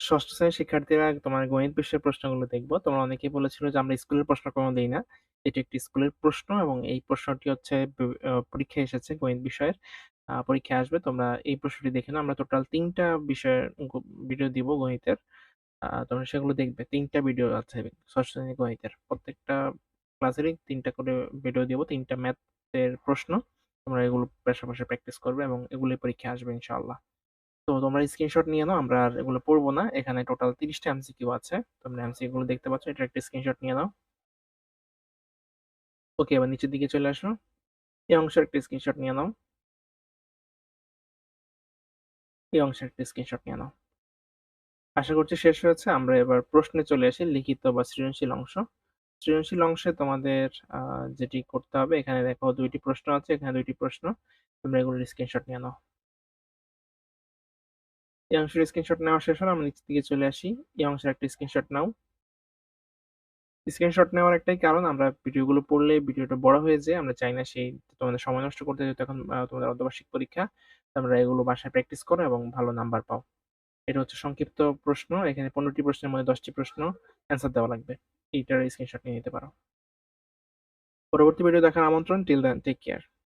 ষষ্ঠ শ্রেণির শিক্ষার্থীরা তোমার গণিত বিষয়ের প্রশ্নগুলো দেখব। তোমরা অনেকেই বলেছিল যে আমরা স্কুলের প্রশ্ন কোনো দেই না। এটি একটি স্কুলের প্রশ্ন এবং এই প্রশ্নটি হচ্ছে পরীক্ষায় এসেছে গণিত বিষয়ের। পরীক্ষায় আসবে। তোমরা এই প্রশ্নটি দেখে নাও। আমরা টোটাল তিনটা বিষয়ের ভিডিও দিব গণিতের। তোমরা সেগুলো দেখবে। তিনটা ভিডিও আছে ষষ্ঠ শ্রেণির গণিতের। প্রত্যেকটা ক্লাসেরই তিনটা করে ভিডিও দিব। ৩ টা ম্যাথের প্রশ্ন। তোমরা এগুলো পাশাপাশি প্র্যাকটিস করবে এবং এগুলোই পরীক্ষায় আসবে, ইনশাআল্লাহ। তো তোমরা স্ক্রিনশট নিয়ে নাও। আমরা আর এগুলো পড়ব না। এখানে টোটাল ৩০ টা এমসিকিউ আছে। তোমরা এমসিকিউ গুলো দেখতে পাচ্ছ। এটা একটা স্ক্রিনশট নিয়ে নাও। ওকে, এবার নিচের দিকে চলে আসো। এই অংশের একটা স্ক্রিনশট নিয়ে নাও। এই অংশের একটা স্ক্রিনশট নিয়ে নাও। আশা করছি শেষ হয়েছে। আমরা এবার প্রশ্নে চলে আসি লিখিত বা সৃজনশীল অংশ। সৃজনশীল অংশে তোমাদের যেটি করতে হবে এখানে দেখো দুইটি প্রশ্ন আছে, এখানে দুইটি প্রশ্ন। তোমরা এগুলোর স্ক্রিনশট নিয়ে নাও। এই অংশের স্ক্রিনশট নেওয়া শেষ হলে, আমরা নিচের দিকে চলে আসি। এই অংশের একটা স্ক্রিনশট নাও। স্ক্রিনশট নেওয়ার একটাই কারণ, আমরা ভিডিওগুলো পড়লে ভিডিওটা বড় হয়ে যায়। আমরা চাই না সেই তোমাদের সময় নষ্ট করতে যেহেতু এখন তোমাদের অর্ধবার্ষিক পরীক্ষা। তোমরা এগুলো বাসায় প্র্যাকটিস করো এবং ভালো নাম্বার পাও। এটা হচ্ছে সংক্ষিপ্ত প্রশ্ন। এখানে পনেরোটি প্রশ্নের মধ্যে দশটি প্রশ্ন অ্যান্সার দেওয়া লাগবে। এইটার স্ক্রিনশট নিয়ে নিতে পারো। পরবর্তী ভিডিও দেখার আমন্ত্রণ। Till then take care.